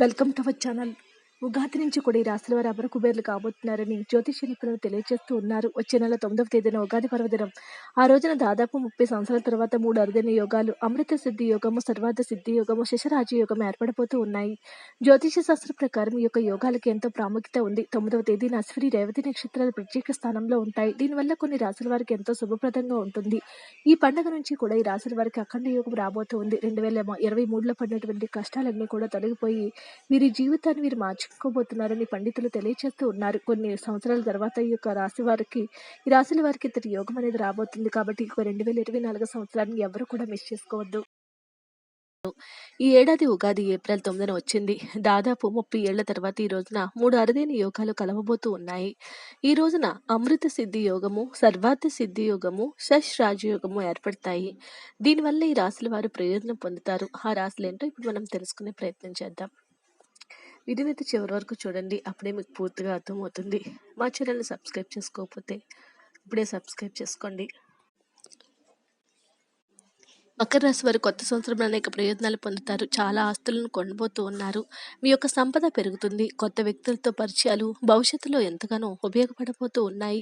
Welcome to our channel Ugadi నుంచి కూడా ఈ రాశుల వారు అమర కుబేర్లు కాబోతున్నారని జ్యోతిష నిపుణులు తెలియజేస్తూ ఉన్నారు. వచ్చే నెల తొమ్మిదవ తేదీన ఉగాది పర్వదినం. ఆ రోజున దాదాపు ముప్పై సంవత్సరాల తర్వాత మూడు అరుదైన యోగాలు అమృత సిద్ధి యోగము సర్వార్థ సిద్ధి యోగము శశరాజ యోగం ఏర్పడిపోతూ ఉన్నాయి. జ్యోతిష శాస్త్ర ప్రకారం ఈ యొక్క యోగాలకు ఎంతో ప్రాముఖ్యత ఉంది. తొమ్మిదవ తేదీన అశ్విని రేవతి నక్షత్రాలు ప్రత్యేక స్థానంలో ఉంటాయి. దీనివల్ల కొన్ని రాశుల వారికి ఎంతో శుభప్రదంగా ఉంటుంది. ఈ పండుగ నుంచి కూడా ఈ రాశుల వారికి అఖండ యోగం రాబోతుంది రెండు వేల ఇరవై మూడులో పడినటువంటి కష్టాలన్నీ కూడా తొలగిపోయి వీరి జీవితాన్ని వీరు మార్చుకోబోతున్నారని పండితులు తెలియచేస్తూ ఉన్నారు. కొన్ని సంవత్సరాల తర్వాత ఈ యొక్క రాశి వారికి ఈ రాశుల వారికి ఇతర యోగం అనేది రాబోతుంది. కాబట్టి ఇక రెండు వేల ఇరవై నాలుగు సంవత్సరాన్ని ఎవరు కూడా మిస్ చేసుకోవద్దు. ఈ ఏడాది ఉగాది ఏప్రిల్ తొమ్మిదిన వచ్చింది. దాదాపు ముప్పై ఏళ్ళ తర్వాత ఈ రోజున మూడు అరుదైన యోగాలు కలవబోతూ ఉన్నాయి. ఈ రోజున అమృత సిద్ధి యోగము సర్వార్థ సిద్ధి యోగము శష్ రాజయోగము ఏర్పడతాయి. దీనివల్ల ఈ రాశుల వారు ప్రయోజనం పొందుతారు. ఆ రాశులు ఏంటో ఇప్పుడు మనం తెలుసుకునే ప్రయత్నం చేద్దాం. వీడియోనైతే చివరి వరకు చూడండి. అప్పుడే మీకు పూర్తిగా అర్థమవుతుంది. మా ఛానల్ని సబ్స్క్రైబ్ చేసుకోకపోతే ఇప్పుడే సబ్స్క్రైబ్ చేసుకోండి. మకర రాశి వారు కొత్త సంవత్సరంలో అనేక ప్రయోజనాలు పొందుతారు. చాలా ఆస్తులను కొనబోతూ ఉన్నారు. మీ యొక్క సంపద పెరుగుతుంది. కొత్త వ్యక్తులతో పరిచయాలు భవిష్యత్తులో ఎంతగానో ఉపయోగపడబోతూ ఉన్నాయి.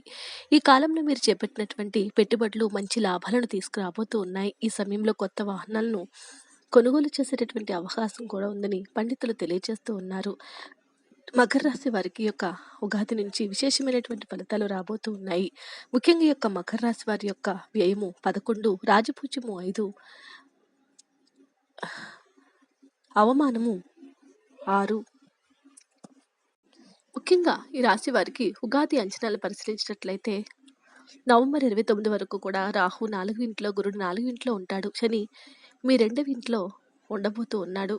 ఈ కాలంలో మీరు చేపట్టినటువంటి పెట్టుబడులు మంచి లాభాలను తీసుకురాబోతూ ఉన్నాయి. ఈ సమయంలో కొత్త వాహనాలను కొనుగోలు చేసేటటువంటి అవకాశం కూడా ఉందని పండితులు తెలియజేస్తూ ఉన్నారు. మకర రాశి వారికి యొక్క ఉగాది నుంచి విశేషమైనటువంటి ఫలితాలు రాబోతూ ఉన్నాయి. ముఖ్యంగా ఈ యొక్క మకర రాశి వారి యొక్క వ్యయము పదకొండు రాజపూజ్యము ఐదు అవమానము ఆరు. ముఖ్యంగా ఈ రాశి వారికి ఉగాది అంచనాలు పరిశీలించినట్లయితే నవంబర్ ఇరవై తొమ్మిది వరకు కూడా రాహు నాలుగు ఇంట్లో గురుడు నాలుగు ఇంట్లో ఉంటాడు. శని మీ రెండవ ఇంట్లో ఉండబోతూ ఉన్నాడు.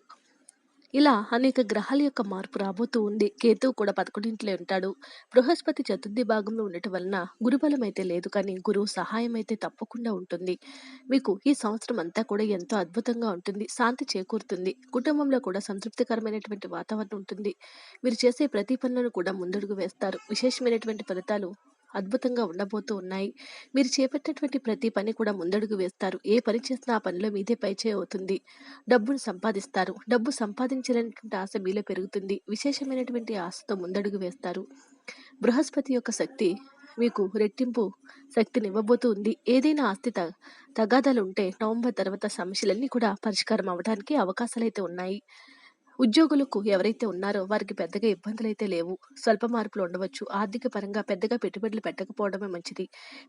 ఇలా అనేక గ్రహాల యొక్క మార్పు రాబోతూ ఉంది. కేతువు కూడా పదకొండింట్లో ఉంటాడు. బృహస్పతి చతుర్థి భాగంలో ఉండటం వలన గురుబలం అయితే లేదు కానీ గురువు సహాయం అయితే తప్పకుండా ఉంటుంది. మీకు ఈ సంవత్సరం అంతా కూడా ఎంతో అద్భుతంగా ఉంటుంది. శాంతి చేకూరుతుంది. కుటుంబంలో కూడా సంతృప్తికరమైనటువంటి వాతావరణం ఉంటుంది. మీరు చేసే ప్రతి పనులను కూడా ముందడుగు వేస్తారు. విశేషమైనటువంటి ఫలితాలు అద్భుతంగా ఉండబోతూ ఉన్నాయి. మీరు చేపట్టినటువంటి ప్రతి పని కూడా ముందడుగు వేస్తారు. ఏ పని చేసినా ఆ పనిలో మీదే పైచే అవుతుంది. డబ్బును సంపాదిస్తారు. డబ్బు సంపాదించాలనేటువంటి ఆశ మీలో పెరుగుతుంది. విశేషమైనటువంటి ఆశతో ముందడుగు వేస్తారు. బృహస్పతి యొక్క శక్తి మీకు రెట్టింపు శక్తిని ఇవ్వబోతూ ఉంది. ఏదైనా ఆస్తి త తగాదాలు ఉంటే నవంబర్ తర్వాత సమస్యలన్నీ కూడా పరిష్కారం అవ్వడానికి అవకాశాలు అయితే ఉన్నాయి. ఉద్యోగులకు ఎవరైతే ఉన్నారో వారికి పెద్దగా ఇబ్బందులు అయితే లేవు. స్వల్ప మార్పులు ఉండవచ్చు. ఆర్థిక పరంగా పెద్దగా పెట్టుబడులు పెట్టకపోవడమే మంచిది.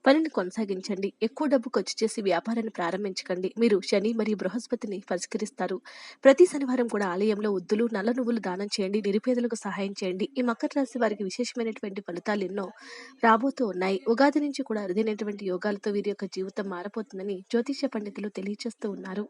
పనిని కొనసాగించండి. ఎక్కువ డబ్బు ఖర్చు చేసి వ్యాపారాన్ని ప్రారంభించకండి. మీరు శని మరియు బృహస్పతిని పరిష్కరిస్తారు. ప్రతి శనివారం కూడా ఆలయంలో ఉద్దులు నల్ల నువ్వులు దానం చేయండి. నిరుపేదలకు సహాయం చేయండి. ఈ మకర రాశి వారికి విశేషమైనటువంటి ఫలితాలు ఎన్నో రాబోతూ ఉన్నాయి. ఉగాది నుంచి కూడా అరుదైనటువంటి యోగాలతో వీరి యొక్క జీవితం మారబోతుందని జ్యోతిష పండితులు తెలియజేస్తూ ఉన్నారు.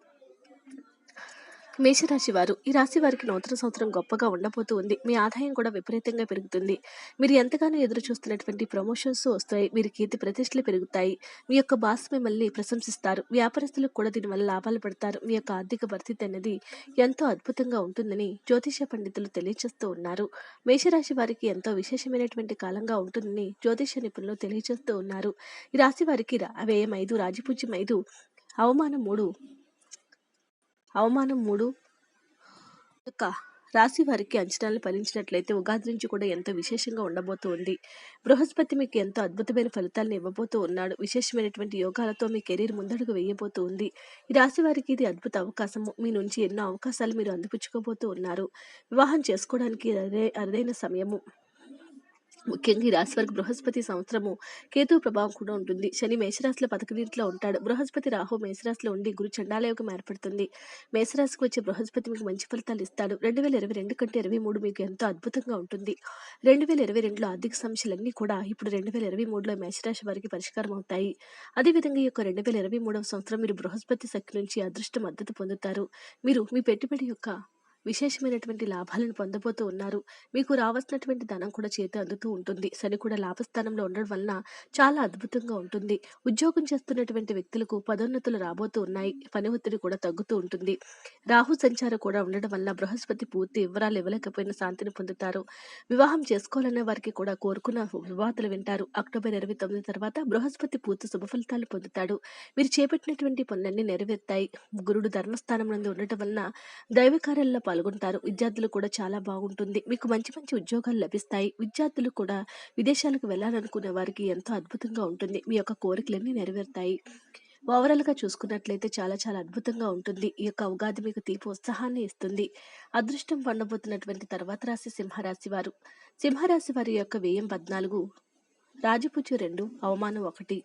మేషరాశి వారు ఈ రాశి వారికి నూతన సంవత్సరం గొప్పగా ఉండబోతూ ఉంది. మీ ఆదాయం కూడా విపరీతంగా పెరుగుతుంది. మీరు ఎంతగానో ఎదురు చూస్తున్నటువంటి ప్రమోషన్స్ వస్తాయి. మీరు కీర్తి ప్రతిష్టలు పెరుగుతాయి. మీ యొక్క బాస్ మిమ్మల్ని ప్రశంసిస్తారు. వ్యాపారస్తులకు కూడా దీనివల్ల లాభాలు పడతారు. మీ యొక్క ఆర్థిక పరిస్థితి అనేది ఎంతో అద్భుతంగా ఉంటుందని జ్యోతిష పండితులు తెలియజేస్తూ ఉన్నారు. మేషరాశి వారికి ఎంతో విశేషమైనటువంటి కాలంగా ఉంటుందని జ్యోతిష నిపుణులు తెలియజేస్తూ ఉన్నారు. ఈ రాశి వారికి రా- వ్యయం ఐదు రాజపూజ్యం ఐదు అవమానం మూడు అవమానం మూడు. యొక్క రాశి వారికి అంచనాలు ఫలించినట్లయితే ఉగాది నుంచి కూడా ఎంతో విశేషంగా ఉండబోతూ ఉంది. బృహస్పతి మీకు ఎంతో అద్భుతమైన ఫలితాలను ఇవ్వబోతూ ఉన్నాడు. విశేషమైనటువంటి యోగాలతో మీ కెరీర్ ముందడుగు వేయబోతూ ఉంది. ఈ రాశి వారికి ఇది అద్భుత అవకాశము. మీ నుంచి ఎన్నో అవకాశాలు మీరు అందిపుచ్చుకోబోతూ ఉన్నారు. వివాహం చేసుకోవడానికి అదే అరుదైన సమయము. ముఖ్యంగా ఈ రాశి వారికి బృహస్పతి సంవత్సరము కేతు ప్రభావం కూడా ఉంటుంది. శని మేషరాశిలో పథకనీటిలో ఉంటాడు. బృహస్పతి రాహు మేషరాశిలో ఉండి గురు చండాలయోగం ఏర్పడుతుంది. మేషరాశికి వచ్చే బృహస్పతి మీకు మంచి ఫలితాలు ఇస్తాడు. రెండు వేల ఇరవై రెండు కంటే ఇరవై మూడు మీకు ఎంతో అద్భుతంగా ఉంటుంది. రెండు వేల ఇరవై రెండులో ఆర్థిక సమస్యలన్నీ కూడా ఇప్పుడు రెండు వేల ఇరవై మూడులో మేషరాశి వారికి పరిష్కారం అవుతాయి. అదేవిధంగా ఈ యొక్క రెండు వేల ఇరవై మూడవ సంవత్సరం మీరు బృహస్పతి శక్తి నుంచి అదృష్ట మద్దతు పొందుతారు. మీరు మీ పెట్టుబడి యొక్క విశేషమైనటువంటి లాభాలను పొందబోతూ ఉన్నారు. మీకు రావాల్సినటువంటి ధనం కూడా చేతి అందుతూ ఉంటుంది. శని కూడా లాభస్థానంలో ఉండడం వలన చాలా అద్భుతంగా ఉంటుంది. ఉద్యోగం చేస్తున్నటువంటి వ్యక్తులకు పదోన్నతులు రాబోతూ ఉన్నాయి. పని ఒత్తిడి కూడా తగ్గుతూ ఉంటుంది. రాహు సంచారం కూడా ఉండడం వల్ల బృహస్పతి పూర్తి వివరాలు ఇవ్వలేకపోయిన శాంతిని పొందుతారు. వివాహం చేసుకోవాలనే వారికి కూడా కోరుకున్న వివాదాలు వింటారు. అక్టోబర్ ఇరవై తొమ్మిది తర్వాత బృహస్పతి పూర్తి శుభ ఫలితాలు పొందుతాడు. మీరు చేపట్టినటువంటి పనులన్నీ నెరవేరుతాయి. గురుడు ధర్మస్థానం నందు ఉండటం వలన దైవకార్యాల్లో పాల్గొంటారు. విద్యార్థులు కూడా చాలా బాగుంటుంది. మీకు మంచి మంచి ఉద్యోగాలు లభిస్తాయి. విద్యార్థులు కూడా విదేశాలకు వెళ్ళాలనుకునే వారికి ఎంతో అద్భుతంగా ఉంటుంది. మీ యొక్క కోరికలన్నీ నెరవేరుతాయి. ఓవరాల్గా చూసుకున్నట్లయితే చాలా చాలా అద్భుతంగా ఉంటుంది. ఈ యొక్క ఉగాది మీకు తీపి ఉత్సాహాన్ని ఇస్తుంది. అదృష్టం పండబోతున్నటువంటి తర్వాత రాశి సింహరాశి వారు. సింహరాశి వారి యొక్క వ్యయం పద్నాలుగు రాజపుచ్చు రెండు అవమానం ఒకటి.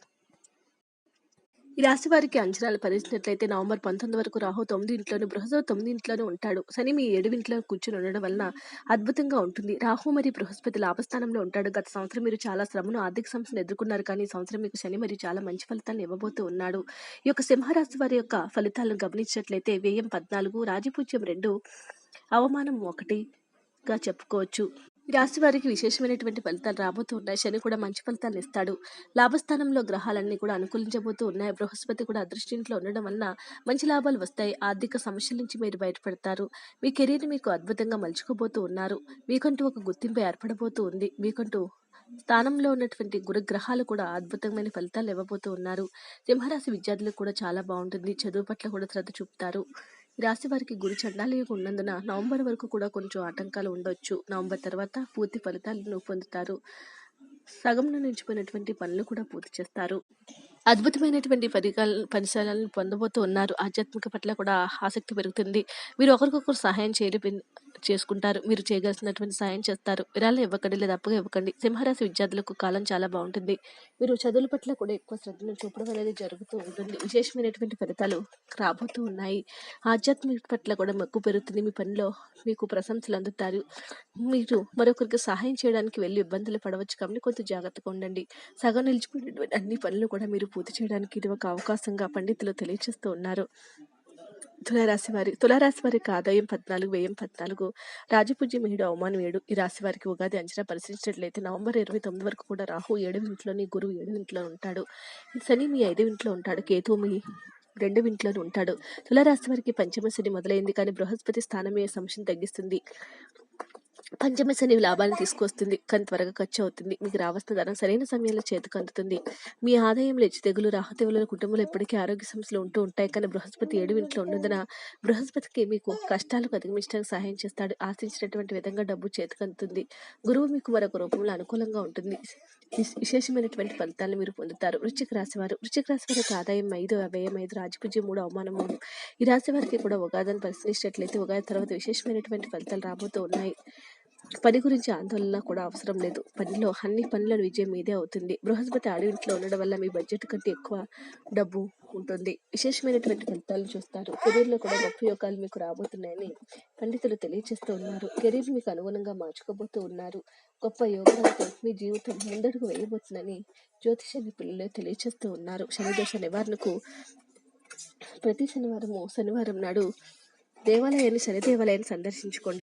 ఈ రాశి వారికి అంచనాలు పరిచినట్లయితే నవంబర్ పంతొమ్మిది వరకు రాహు తొమ్మిది ఇంట్లోనూ బృహస్పతి తొమ్మిది ఇంట్లోనే ఉంటాడు. శని మీ ఏడు ఇంట్లో కూర్చొని ఉండడం వలన అద్భుతంగా ఉంటుంది. రాహు మరియు బృహస్పతి లాభస్థానంలో ఉంటాడు. గత సంవత్సరం మీరు చాలా శ్రమను ఆర్థిక సమస్యను ఎదుర్కొన్నారు. కానీ ఈ సంవత్సరం మీకు శని మరియు చాలా మంచి ఫలితాలను ఇవ్వబోతూ ఉన్నాడు. ఈ యొక్క సింహరాశి వారి యొక్క ఫలితాలను గమనించినట్లయితే వ్యయం పద్నాలుగు రాజపూజ్యం రెండు అవమానం ఒకటిగా చెప్పుకోవచ్చు. రాశి వారికి విశేషమైనటువంటి ఫలితాలు రాబోతూ ఉన్నాయి. శని కూడా మంచి ఫలితాలు ఇస్తాడు. లాభస్థానంలో గ్రహాలన్నీ కూడా అనుకూలించబోతూ ఉన్నాయి. బృహస్పతి కూడా అదృష్టింట్లో ఉండడం వలన మంచి లాభాలు వస్తాయి. ఆర్థిక సమస్యల నుంచి మీరు బయటపడతారు. మీ కెరీర్ మీకు అద్భుతంగా మలుచుకోబోతూ ఉన్నారు. మీకంటూ ఒక గుర్తింపు ఏర్పడబోతూ ఉంది. మీకంటూ స్థానంలో ఉన్నటువంటి గురుగ్రహాలు కూడా అద్భుతమైన ఫలితాలు ఇవ్వబోతూ ఉన్నారు. సింహరాశి విద్యార్థులకు కూడా చాలా బాగుంటుంది. చదువు పట్ల కూడా శ్రద్ధ చూపుతారు. రాశి వారికి గురి చండాలయం ఉన్నందున నవంబర్ వరకు కూడా కొంచెం ఆటంకాలు ఉండొచ్చు. నవంబర్ తర్వాత పూర్తి ఫలితాలను పొందుతారు. సగంలో నిలిచిపోయినటువంటి పనులు కూడా పూర్తి చేస్తారు. అద్భుతమైనటువంటి పరికాల పరిసరాలను పొందబోతూ ఉన్నారు. ఆధ్యాత్మిక పట్ల కూడా ఆసక్తి పెరుగుతుంది. మీరు ఒకరికొకరు సహాయం చేసుకుంటారు. మీరు చేయగలిసినటువంటి సహాయం చేస్తారు. విరాళం ఇవ్వకండి లేదా అప్పుగా ఇవ్వకండి. సింహరాశి విద్యార్థులకు కాలం చాలా బాగుంటుంది. మీరు చదువుల పట్ల కూడా ఎక్కువ శ్రద్ధను చూపడం అనేది జరుగుతూ ఉంటుంది. విశేషమైనటువంటి ఫలితాలు రాబోతూ ఉన్నాయి. ఆధ్యాత్మిక పట్ల కూడా మక్కువ పెరుగుతుంది. మీ పనిలో మీకు ప్రశంసలు అందుతారు. మీరు మరొకరికి సహాయం చేయడానికి వెళ్ళి ఇబ్బందులు పడవచ్చు. కాబట్టి కొంత జాగ్రత్తగా ఉండండి. సగం నిలిచిపోయినటువంటి అన్ని పనులు కూడా మీరు పూర్తి చేయడానికి ఇది ఒక అవకాశంగా పండితులు తెలియజేస్తూ ఉన్నారు. తులారాశి వారి తులారాశి వారికి ఆదాయం పద్నాలుగు వ్యయం పద్నాలుగు. రాజపూజ్యం ఏడు అవమానం ఏడు. ఈ రాశి వారికి ఉగాది అంచనా పరిశీలించినట్లయితే నవంబర్ ఇరవై తొమ్మిది వరకు కూడా రాహు ఏడు ఇంట్లోని గురువు ఏడు ఇంట్లో ఉంటాడు. శని మీ ఐదు ఇంట్లో ఉంటాడు. కేతు మీ రెండు ఇంట్లోనూ ఉంటాడు. తులారాశి వారికి పంచమ శని మొదలైంది కానీ బృహస్పతి స్థానమే సమస్యను తగ్గిస్తుంది. పంచమ శని లాభాన్ని తీసుకొస్తుంది. కానీ త్వరగా ఖర్చు అవుతుంది. మీకు రావాల్సిన ధనం సరైన సమయంలో చేతికి అందుతుంది. మీ ఆదాయం లేచి తెగులు రాహతెగుల కుటుంబంలో ఎప్పటికీ ఆరోగ్య సమస్యలు ఉంటూ ఉంటాయి. కానీ బృహస్పతి ఏడు ఇంట్లో ఉన్నందున బృహస్పతికి మీకు కష్టాలకు అధిగమించడానికి సహాయం చేస్తాడు. ఆశించినటువంటి విధంగా డబ్బు చేతికి అందుతుంది. గురువు మీకు మరొక రూపంలో అనుకూలంగా ఉంటుంది. విశేషమైనటువంటి ఫలితాలను మీరు పొందుతారు. వృశ్చిక రాశి వారు వృశ్చిక రాశి వారికి ఆదాయం ఐదు వ్యయం ఐదు రాజపూజ్యం మూడు అవమానం మూడు. ఈ రాశి వారికి కూడా ఉగాదిని పరిశీలించినట్లయితే ఉగాది తర్వాత విశేషమైనటువంటి ఫలితాలు రాబోతూ ఉన్నాయి. పని గురించి ఆందోళన కూడా అవసరం లేదు. పనిలో అన్ని పనుల విజయం మీదే అవుతుంది. బృహస్పతి ఆడింట్లో ఉండడం వల్ల మీ బడ్జెట్ కంటే ఎక్కువ డబ్బు ఉంటుంది. విశేషమైనటువంటి ఫలితాలు చూస్తారు. కెరీర్లో కూడా గొప్ప యోగాలు మీకు రాబోతున్నాయని పండితులు తెలియజేస్తూ ఉన్నారు. కెరీర్ మీకు అనుగుణంగా మార్చుకోబోతూ ఉన్నారు. గొప్ప యోగాలతో మీ జీవితం ముందడుగు వేయబోతుందని జ్యోతిష నిపుణులు తెలియజేస్తూ ఉన్నారు. శనిదోష నివారణకు ప్రతి శనివారము శనివారం నాడు దేవాలయాన్ని శని దేవాలయాన్ని సందర్శించుకోండి.